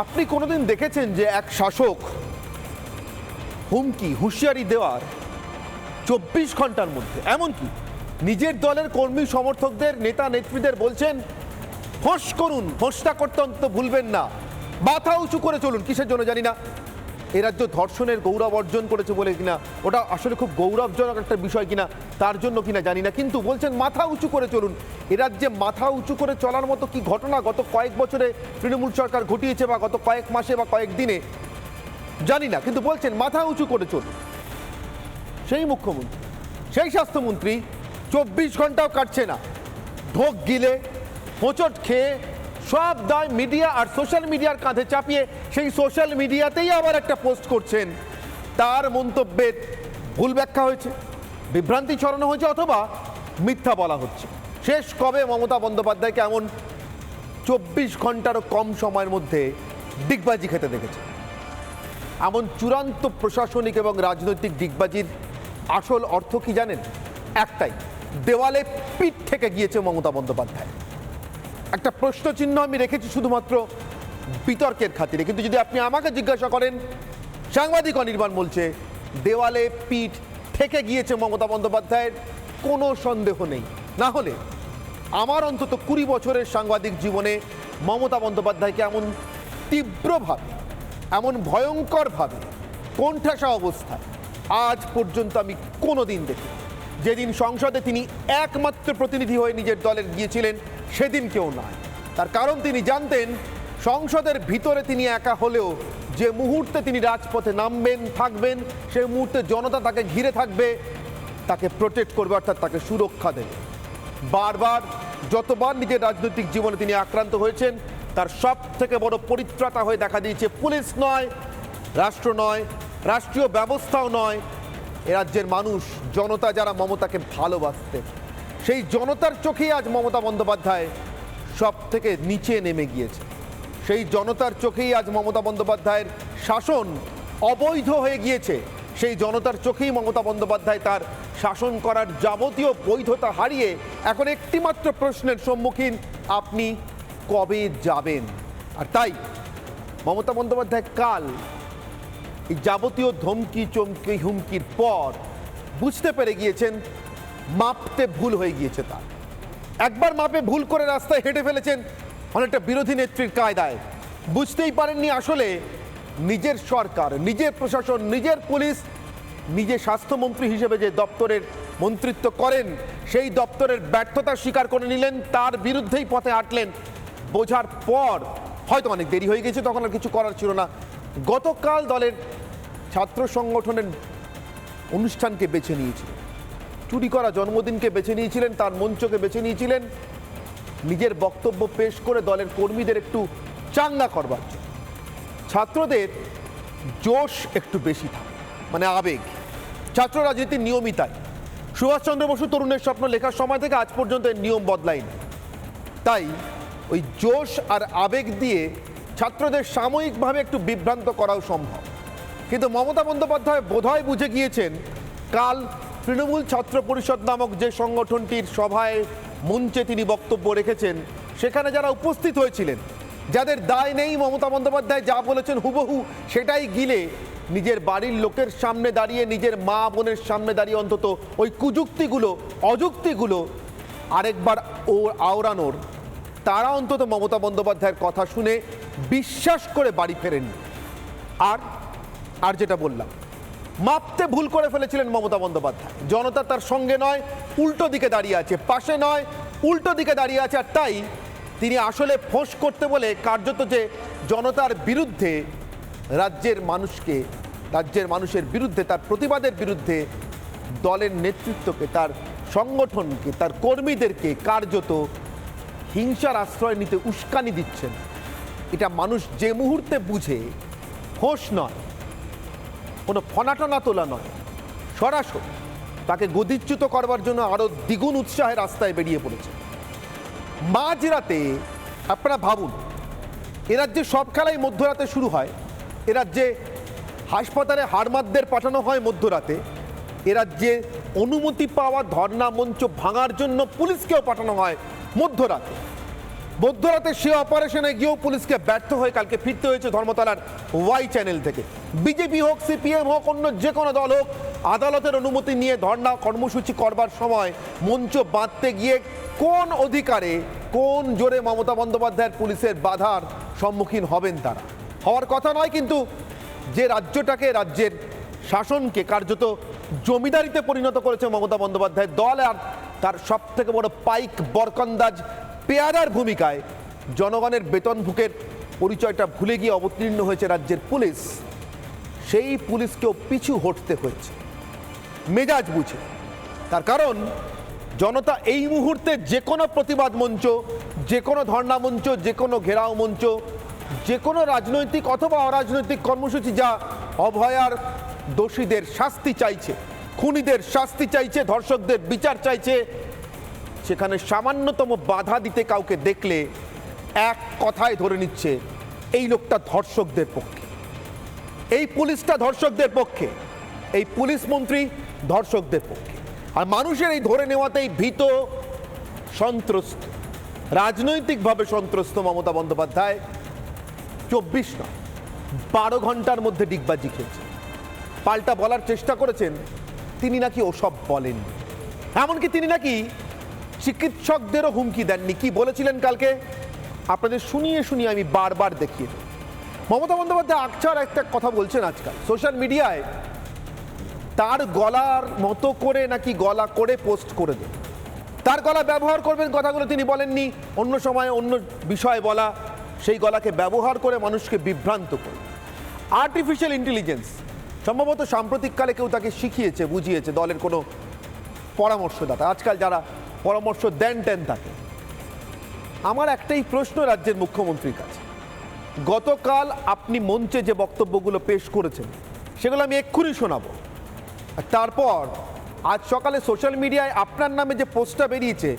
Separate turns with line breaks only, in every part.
আপনি কোনোদিন দেখেছেন যে এক শাসক হুমকি, হুঁশিয়ারি দেওয়ার চব্বিশ ঘণ্টার মধ্যে? এমনকি নিজের দলের কর্মী সমর্থকদের, নেতা নেত্রীদের বলছেন হোস করুন হোসটা করতে অন্তত ভুলবেন না। মাথা উঁচু করে চলুন, কিসের জন্য জানি না। রাজ্য ধর্ষণের গৌরব অর্জন করেছে বলে কিনা, ওটা আসলে খুব গৌরবজনক একটা বিষয় কিনা, তার জন্য কিনা জানি না। কিন্তু বলছেন মাথা উঁচু করে চলুন। এ রাজ্যে মাথা উঁচু করে চলার মতো কি ঘটনা গত কয়েক বছরে তৃণমূল সরকার ঘটিয়েছে বা গত কয়েক মাসে বা কয়েক দিনে? জানি না, কিন্তু বলছেন মাথা উঁচু করে চলুন। সেই মুখ্যমন্ত্রী, সেই স্বাস্থ্যমন্ত্রী চব্বিশ ঘন্টাও কাটছে না। ঢোক গিলে, হোঁচট খেয়ে সব দায় মিডিয়া আর সোশ্যাল মিডিয়ার কাঁধে চাপিয়ে সেই সোশ্যাল মিডিয়াতেই আবার একটা পোস্ট করছেন। তার মন্তব্যের ভুল ব্যাখ্যা হয়েছে, বিভ্রান্তি ছড়ানো হয়েছে অথবা মিথ্যা বলা হচ্ছে। শেষ কবে মমতা বন্দ্যোপাধ্যায়কে এমন চব্বিশ ঘন্টারও কম সময়ের মধ্যে ডিগবাজি খেতে দেখেছে। এমন চূড়ান্ত প্রশাসনিক এবং রাজনৈতিক ডিগবাজির আসল অর্থ কি জানেন? একটাই, দেওয়ালে পিঠ থেকে গিয়েছে মমতা বন্দ্যোপাধ্যায়। একটা প্রশ্ন চিহ্ন আমি রেখেছি শুধুমাত্র বিতর্কের খাতিরে। কিন্তু যদি আপনি আমাকে জিজ্ঞাসা করেন, সাংবাদিক অনির্বাণ বলছে, দেওয়ালে পিঠ থেকে গিয়েছে মমতা বন্দ্যোপাধ্যায়ের, কোনো সন্দেহ নেই। না হলে আমার অন্তত কুড়ি বছরের সাংবাদিক জীবনে মমতা বন্দ্যোপাধ্যায়কে এমন তীব্রভাবে, এমন ভয়ঙ্করভাবে কোণঠাসা অবস্থায় আজ পর্যন্ত আমি কোনো দিন দেখি যেদিন সংসদে তিনি একমাত্র প্রতিনিধি হয়ে নিজের দলের গিয়েছিলেন সেদিন কেউ নয়। তার কারণ তিনি জানতেন, সংসদের ভিতরে তিনি একা হলেও যে মুহূর্তে তিনি রাজপথে নামবেন, থাকবেন সেই মুহূর্তে জনতা তাকে ঘিরে থাকবে, তাকে প্রোটেক্ট করবে, অর্থাৎ তাকে সুরক্ষা দেবে। বারবার যতবার নিজের রাজনৈতিক জীবনে তিনি আক্রান্ত হয়েছেন, তার সব থেকে বড় পরিত্রাতা হয়ে দেখা দিয়েছে পুলিশ নয়, রাষ্ট্র নয়, রাষ্ট্রীয় ব্যবস্থাও নয়। এ রাজ্যের মানুষ, জনতা যারা মমতাকে ভালোবাসতেন। সেই জনতার চোখেই আজ মমতা বন্দ্যোপাধ্যায় সব থেকে নিচে নেমে গিয়েছে। সেই জনতার চোখেই আজ মমতা বন্দ্যোপাধ্যায়ের শাসন অবৈধ হয়ে গিয়েছে। সেই জনতার চোখেই মমতা বন্দ্যোপাধ্যায় তার শাসন করার যাবতীয় বৈধতা হারিয়ে এখন একটিমাত্র প্রশ্নের সম্মুখীন আপনি কবে যাবেন? আর তাই মমতা বন্দ্যোপাধ্যায় কাল এই যাবতীয় ধমকি চমকি হুমকির পর বুঝতে পেরে গিয়েছেন মাপতে ভুল হয়ে গিয়েছে তার। একবার মাপে ভুল করে রাস্তায় হেঁটে ফেলেছেন অনেকটা বিরোধী নেত্রীর কায়দায়। বুঝতেই পারেননি আসলে নিজের সরকার, নিজের প্রশাসন, নিজের পুলিশ, নিজে স্বাস্থ্যমন্ত্রী হিসেবে যে দপ্তরের মন্ত্রিত্ব করেন, সেই দপ্তরের ব্যর্থতা স্বীকার করে নিলেন, তার বিরুদ্ধেই পথে হাঁটলেন। বোঝার পর হয়তো অনেক দেরি হয়ে গেছে, তখন আর কিছু করার ছিল না। গতকাল দলের ছাত্র সংগঠনের অনুষ্ঠানকে বেছে নিয়েছিলেন চুরি করা জন্মদিনকে বেছে নিয়েছিলেন, তার মঞ্চকে বেছে নিয়েছিলেন। নিজের বক্তব্য পেশ করে দলের কর্মীদের একটু চাঙ্গা করবার জন্য। ছাত্রদের জোশ একটু বেশি থাকে মানে আবেগ। ছাত্র রাজনীতির নিয়মই তাই সুভাষচন্দ্র বসু তরুণের স্বপ্ন লেখার সময় থেকে আজ পর্যন্ত এর নিয়ম বদলায়নি তাই ওই জোশ আর আবেগ দিয়ে ছাত্রদের সাময়িকভাবে একটু বিভ্রান্ত করাও সম্ভব। কিন্তু মমতা বন্দ্যোপাধ্যায় বোধহয় বুঝে গিয়েছেন, কাল তৃণমূল ছাত্র পরিষদ নামক যে সংগঠনটির সভায় মঞ্চে তিনি বক্তব্য রেখেছেন, সেখানে যারা উপস্থিত হয়েছিলেন, যাদের দায় নেই মমতা বন্দ্যোপাধ্যায় যা বলেছেন হুবহু সেটাই গিলে নিজের বাড়ির লোকের সামনে দাঁড়িয়ে, নিজের মা বোনের সামনে দাঁড়িয়ে অন্তত ওই কুযুক্তিগুলো, অযুক্তিগুলো আরেকবার ও আওড়ানোর। তারা অন্তত মমতা বন্দ্যোপাধ্যায়ের কথা শুনে বিশ্বাস করে বাড়ি ফেরেননি। আর আর যেটা বললাম মাপতে ভুল করে ফেলেছিলেন মমতা বন্দ্যোপাধ্যায়। জনতা তার সঙ্গে নয়, উল্টো দিকে দাঁড়িয়ে আছে, পাশে নয়, উল্টো দিকে দাঁড়িয়ে আছে, আর তাই তিনি আসলে ফোঁস করতে বলে কার্যত যে জনতার বিরুদ্ধে রাজ্যের মানুষকে, রাজ্যের মানুষের বিরুদ্ধে, তার প্রতিবাদের বিরুদ্ধে দলের নেতৃত্বকে, তার সংগঠনকে, তার কর্মীদেরকে কার্যত হিংসার আশ্রয় নিতে উস্কানি দিচ্ছেন। এটা মানুষ যে মুহূর্তে বুঝে হোস নয়। কোনো ফনাটনা তোলা নয়। সরাসরি তাকে গদিচ্যুত করবার জন্য আরও দ্বিগুণ উৎসাহে রাস্তায় বেরিয়ে পড়েছে। মাঝরাতে আপনারা ভাবুন, এ রাজ্যে সব খেলাই মধ্যরাতে শুরু হয়। এ রাজ্যে হাসপাতালে হাড়মাদদের পাঠানো হয় মধ্যরাতে। এরাজ্যে অনুমতি পাওয়া ধর্ণা মঞ্চ ভাঙার জন্য পুলিশকেও পাঠানো হয় মধ্যরাতে। মধ্যরাতে সে অপারেশনে গিয়েও পুলিশকে ব্যর্থ হয়ে কালকে ফিরতে হয়েছে ধর্মতলার ওয়াই চ্যানেল থেকে। বিজেপি হোক, সিপিএম হোক, অন্য যে কোনো দল হোক, আদালতের অনুমতি নিয়ে ধর্ণা কর্মসূচি করবার সময় মঞ্চ বাঁধতে গিয়ে কোন অধিকারে, কোন জোরে মমতা বন্দ্যোপাধ্যায়ের পুলিশের বাধার সম্মুখীন হবেন তারা? হওয়ার কথা নয়, কিন্তু যে রাজ্যটাকে রাজ্যের শাসনকে কার্যত জমিদারিতে পরিণত করেছে মমতা বন্দ্যোপাধ্যায়ের দল, আর তার সব থেকে বড় পাইক বরকন্দাজ পেয়ারার ভূমিকায় জনগণের বেতন ভুকের পরিচয়টা ভুলে গিয়ে অবতীর্ণ হয়েছে রাজ্যের পুলিশ। সেই পুলিশকেও পিছু হটতে হয়েছে। মেজাজ বুঝে। তার কারণ, জনতা এই মুহূর্তে যে কোনো প্রতিবাদ মঞ্চ, যে কোনো ধর্ণা মঞ্চ, যে কোনো ঘেরাও মঞ্চ, যে কোনো রাজনৈতিক অথবা অরাজনৈতিক কর্মসূচি যা অভয়ার দোষীদের শাস্তি চাইছে, খুনিদের শাস্তি চাইছে, ধর্ষকদের বিচার চাইছে সেখানে সামান্যতম বাধা দিতে কাউকে দেখলে এক কথায় ধরে নিচ্ছে, এই লোকটা ধর্ষকদের পক্ষে। এই পুলিশটা ধর্ষকদের পক্ষে, এই পুলিশ মন্ত্রী ধর্ষকদের পক্ষে। আর মানুষের এই ধরে নেওয়াতেই ভীত, সন্ত্রস্ত, রাজনৈতিকভাবে সন্ত্রস্ত মমতা বন্দ্যোপাধ্যায় চব্বিশ নয়, বারো ঘণ্টার মধ্যে ডিগবাজি খেয়েছে পাল্টা বলার চেষ্টা করেছেন, তিনি নাকি ওসব বলেন এমনকি তিনি নাকি চিকিৎসকদেরও হুমকি দেননি। কি বলেছিলেন কালকে? আপনাদের শুনিয়ে শুনিয়ে আমি বারবার দেখিয়ে। মমতা বন্দ্যোপাধ্যায় আকচার একটা কথা বলছেন আজকাল। সোশ্যাল মিডিয়ায় তার গলার মতো করে নাকি গলা করে পোস্ট করে দেন। তার গলা ব্যবহার করবেন কথাগুলো তিনি বলেননি। অন্য সময় অন্য বিষয়ে বলা, সেই গলাকে ব্যবহার করে মানুষকে বিভ্রান্ত করে। আর্টিফিশিয়াল ইন্টেলিজেন্স সম্ভবত সাম্প্রতিককালে কেউ তাকে শিখিয়েছে, বুঝিয়েছে, দলের কোনো পরামর্শদাতা। আজকাল যারা পরামর্শ দেন টেন তাকে। আমার একটাই প্রশ্ন রাজ্যের মুখ্যমন্ত্রীর কাছে। গতকাল আপনি মঞ্চে যে বক্তব্যগুলো পেশ করেছেন, সেগুলো আমি এক্ষুনি শোনাবো। তারপর আজ সকালে সোশ্যাল মিডিয়ায় আপনার নামে যে পোস্টটা বেরিয়েছে,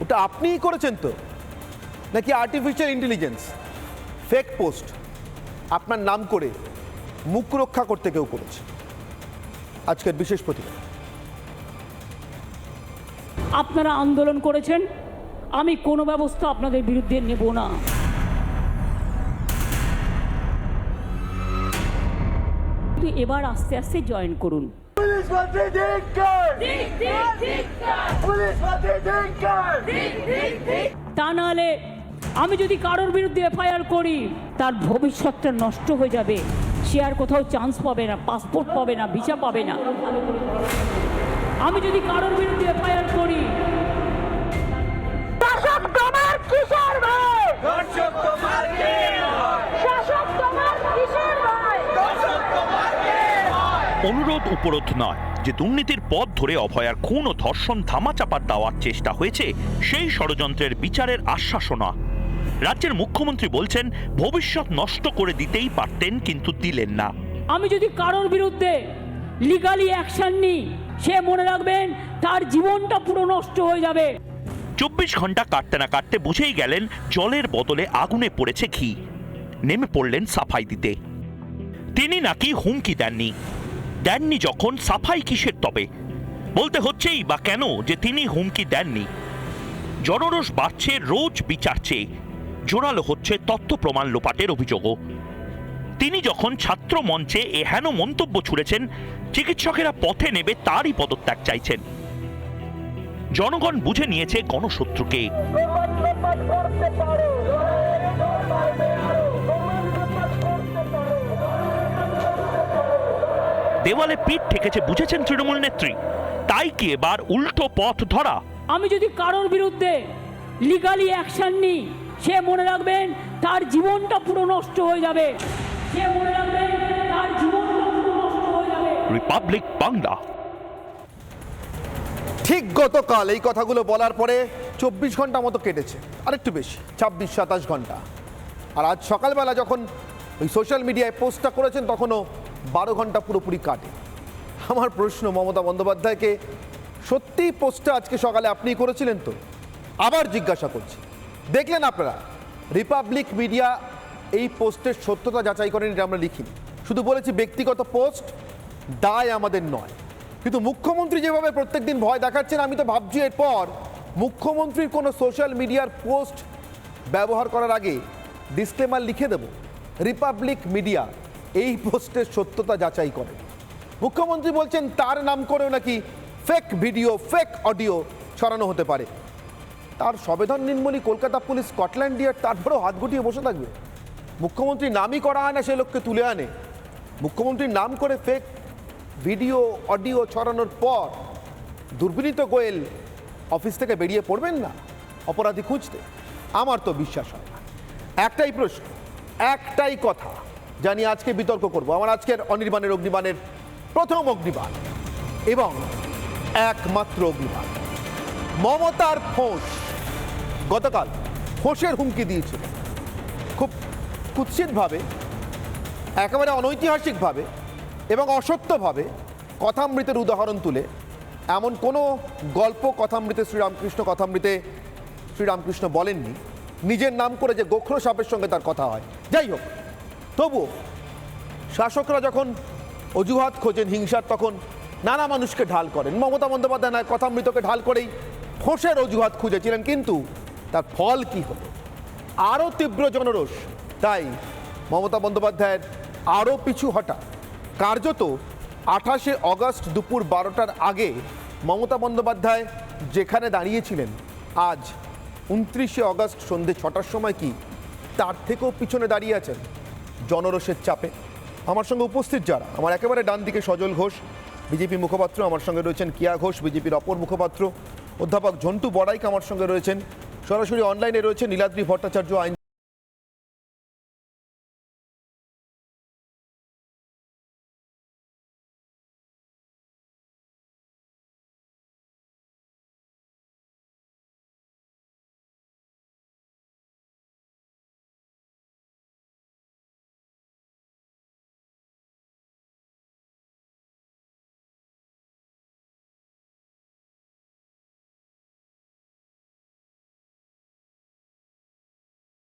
ওটা আপনিই করেছেন তো? নাকি আর্টিফিশিয়াল ইন্টেলিজেন্স ফেক পোস্ট আপনার নাম করে মুখ রক্ষা করতে কেউ করেছে। আজকের বিশেষ প্রতিবেদন।
আপনারা আন্দোলন করেছেন আমি কোনো ব্যবস্থা আপনাদের বিরুদ্ধে নেব না। কিন্তু এবার আস্তে আস্তে জয়েন করুন।
পুলিশ মন্ত্রী
তা নাহলে আমি যদি কারোর বিরুদ্ধে এফআইআর করি তার ভবিষ্যৎটা নষ্ট হয়ে যাবে। সে আর কোথাও চান্স পাবে না পাসপোর্ট পাবে না ভিসা পাবে না। আমি যদি কারোর বিরুদ্ধে এফআইআর করি।
শাসক তোমার কিসের ভয়?
দর্শক তোমার কে
শাসক তোমার কিসের ভয়?
অনুরোধ উপরোধ নয় যে দুর্নীতির পথ ধরে অভয়ার খুন ও ধর্ষণ ধামাচাপার দেওয়ার চেষ্টা হয়েছে সেই ষড়যন্ত্রের বিচারের আশ্বাসনা। রাজ্যের মুখ্যমন্ত্রী বলছেন ভবিষ্যৎ নষ্ট করে দিতেই পারতেন কিন্তু দিলেন না।
আমি যদি কারোর বিরুদ্ধে লিগালি অ্যাকশন নিই সে মনে রাখবেন, তার জীবনটা পুরো নষ্ট হয়ে যাবে।
চব্বিশ ঘণ্টা কাটতে না কাটতে বুঝেই গেলেন, জলের বদলে আগুনে পড়েছে ঘি। নেমে পড়লেন সাফাই দিতে। তিনি নাকি হুমকি দেননি। দেননি যখন, সাফাই কিসের তবে? বলতে হচ্ছেই বা কেন যে তিনি হুমকি দেননি? জনরোষ বাড়ছে, রোজ বিচার চেয়ে। জোরালো হচ্ছে তথ্য প্রমাণ লোপাটের অভিযোগও। তিনি যখন ছাত্র মঞ্চে এহেন মন্তব্য ছুড়েছেন, চিকিৎসকেরা পথে নেবে তারই পদত্যাগ চাইছেন। জনগণ বুঝে নিয়েছে গণশত্রুকে। দেওয়ালে পিঠ ঠেকেছে বুঝেছেন তৃণমূল নেত্রী। তাই কি এবার উল্টো পথ ধরা?
আমি যদি কারোর বিরুদ্ধে লিগালি অ্যাকশন নিই, সে মনে রাখবেন তার জীবনটা পুরো নষ্ট হয়ে যাবে।
রিপাবলিক বাংলা
ঠিক গতকাল এই কথাগুলো বলার পরে চব্বিশ ঘণ্টা মতো কেটেছে আরেকটু বেশি ছাব্বিশ সাতাশ ঘণ্টা। আর আজ সকালবেলা যখন ওই সোশ্যাল মিডিয়ায় পোস্টটা করেছেন তখনও বারো ঘণ্টা পুরোপুরি কাটে। আমার প্রশ্ন মমতা বন্দ্যোপাধ্যায়কে সত্যি পোস্টটা আজকে সকালে আপনি করেছিলেন তো? আবার জিজ্ঞাসা করছি। দেখলেন আপনারা রিপাবলিক মিডিয়া এই পোস্টের সত্যতা যাচাই করেন এটা আমরা লিখিনি। শুধু বলেছি ব্যক্তিগত পোস্ট, দায় আমাদের নয়। কিন্তু মুখ্যমন্ত্রী যেভাবে প্রত্যেকদিন ভয় দেখাচ্ছেন, আমি তো ভাবছি এরপর মুখ্যমন্ত্রীর কোনো সোশ্যাল মিডিয়ার পোস্ট ব্যবহার করার আগে ডিসক্লেমার লিখে দেব, রিপাবলিক মিডিয়া এই পোস্টের সত্যতা যাচাই করে। মুখ্যমন্ত্রী বলছেন, তার নাম করেও নাকি ফেক ভিডিও ফেক অডিও ছড়ানো হতে পারে। তার সবেধন নির্মলী কলকাতা পুলিশ, স্কটল্যান্ড ইয়ার্ড তারপরেও হাত গুটিয়ে বসে থাকবে? মুখ্যমন্ত্রী নামই করা হয় না, সে লোককে তুলে আনে। মুখ্যমন্ত্রীর নাম করে ফেক ভিডিও অডিও ছড়ানোর পর দুর্বিনীত গোয়েল অফিস থেকে বেরিয়ে পড়বেন না? অপরাধী খুঁজতে? আমার তো বিশ্বাস হয় না। একটাই প্রশ্ন, একটাই কথা জানি আজকে বিতর্ক করব। আমার আজকের অনির্বাণের অগ্নিবাণের প্রথম অগ্নিবাণ এবং একমাত্র অগ্নিবাণ, মমতার ফোঁস। গতকাল ফোঁসের হুমকি দিয়েছিল খুব কুৎসিতভাবে, একেবারে অনৈতিহাসিকভাবে এবং অসত্যভাবে কথামৃতের উদাহরণ তুলে, এমন কোনো গল্প কথামৃতে শ্রীরামকৃষ্ণ কথামৃতে শ্রীরামকৃষ্ণ বলেননি। নিজের নাম করে যে গোখরো সাপের সঙ্গে তার কথা হয়। যাই হোক, তবুও শাসকরা যখন অজুহাত খোঁজেন, হিংসার তখন নানা মানুষকে ঢাল করেন। মমতা বন্দ্যোপাধ্যায় নয় কথামৃতকে ঢাল করেই ফোঁসের অজুহাত খুঁজেছিলেন, কিন্তু তার ফল কি হলো? আরও তীব্র জনরোষ তাই মমতা বন্দ্যোপাধ্যায়ের আরও পিছু হটা। কার্যত আঠাশে অগস্ট দুপুর বারোটার আগে মমতা বন্দ্যোপাধ্যায় যেখানে দাঁড়িয়েছিলেন, আজ উনত্রিশে অগস্ট সন্ধে ছটার সময় কি তার থেকেও পিছনে দাঁড়িয়ে আছেন জনরোষের চাপে। আমার সঙ্গে উপস্থিত যারা, আমার একেবারে ডান দিকে সজল ঘোষ, বিজেপি মুখপাত্র, আমার সঙ্গে রয়েছেন কিয়া ঘোষ, বিজেপির অপর মুখপাত্র, অধ্যাপক ঝন্টু বড়াইক আমার সঙ্গে রয়েছেন, সরাসরি অনলাইনে রয়েছে নীলাদ্রি ভট্টাচার্য, আইন